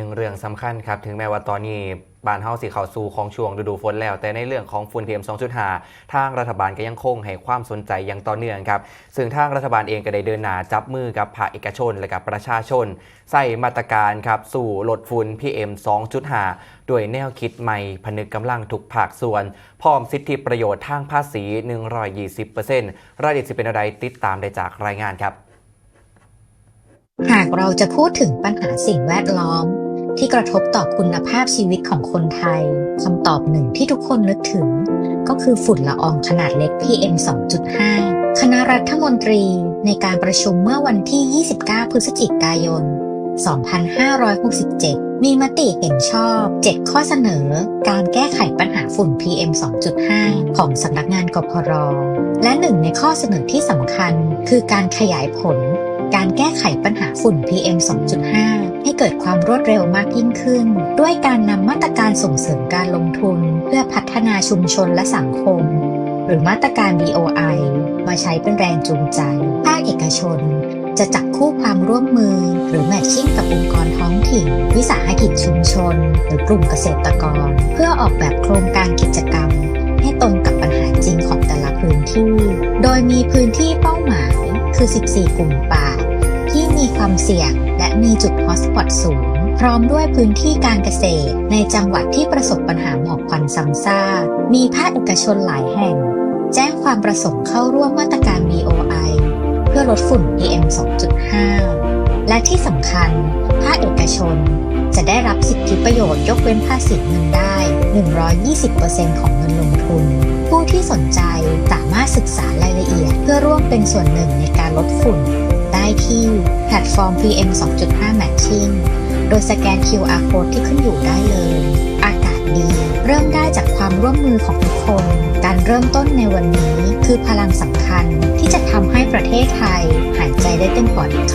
นึ่งเรื่องสำคัญครับ ถึงแม้ว่าตอนนี้บ้านเฮาสิเข้าสู่ของช่วงฤดูฝนแล้ว แต่ในเรื่องของฝุ่น PM 2.5 ทางรัฐบาลก็ยังคงให้ความสนใจอย่างต่อเนื่องครับ ซึ่งทางรัฐบาลเองก็ได้เดินหน้าจับมือกับภาคเอกชนและกับประชาชน ใส่มาตรการครับสู่ลดฝุ่น PM 2.5 ด้วยแนวคิดใหม่ ผนึกกำลังทุกภาคส่วน พร้อมสิทธิประโยชน์ทางภาษี 120%รายละเอียดสิเป็นอะไรติดตามได้จากรายงานครับ หากเราจะพูดถึงปัญหาสิ่งแวดล้อม ที่กระทบต่อคุณภาพชีวิตของคนไทยคำตอบหนึ่งที่ทุกคนนึกถึง ก็คือฝุ่นละอองขนาดเล็ก PM 2.5 คณะรัฐมนตรีในการประชุมเมื่อวันที่ 29 พฤศจิกายน 2567 มีมติเห็นชอบ 7 ข้อเสนอ การแก้ไขปัญหาฝุ่น PM 2.5 ของสำนักงานกพร และหนึ่งในข้อเสนอที่สำคัญ คือการขยายผล การแก้ไขปัญหาฝุ่น PM 2.5 เกิดความรวดเร็วมากยิ่งขึ้น ด้วยการนำมาตรการส่งเสริมการลงทุน เพื่อพัฒนาชุมชนและสังคม หรือมาตรการ BOI มาใช้เป็นแรงจูงใจ ภาคเอกชน จะจับคู่ความร่วมมือ หรือแมทชิ่งกับองค์กรท้องถิ่น วิสาหกิจชุมชน หรือกลุ่มเกษตรกร เพื่อออกแบบโครงการกิจกรรม ให้ตรงกับปัญหาจริงของแต่ละพื้นที่ โดยมีพื้นที่เป้าหมายคือ 14 กลุ่มป่า ความเสี่ยง และมีจุดฮอสปอตสูง พร้อมด้วยพื้นที่การเกษตร ในจังหวัดที่ประสบปัญหาหมอกควันซ้ำซากมีภาคเอกชนหลายแห่ง แจ้งความประสงค์เข้าร่วมมาตรการ BOI เพื่อลดฝุ่น PM 2.5 และที่สำคัญ ภาคเอกชน จะได้รับสิทธิประโยชน์ยกเว้นภาษีเงินได้ 120%ของเงินลงทุน ผู้ที่สนใจสามารถศึกษารายละเอียด เพื่อร่วมเป็นส่วนหนึ่งในการลดฝุ่น ได้ที่แพลตฟอร์ม PM 2.5 Matching โดยสแกน QR code ที่ขึ้นอยู่ได้เลย อากาศดี เริ่มได้จากความร่วมมือของทุกคน การเริ่มต้นในวันนี้คือพลังสำคัญที่จะทำให้ประเทศไทยหายใจได้เต็มปอดอีก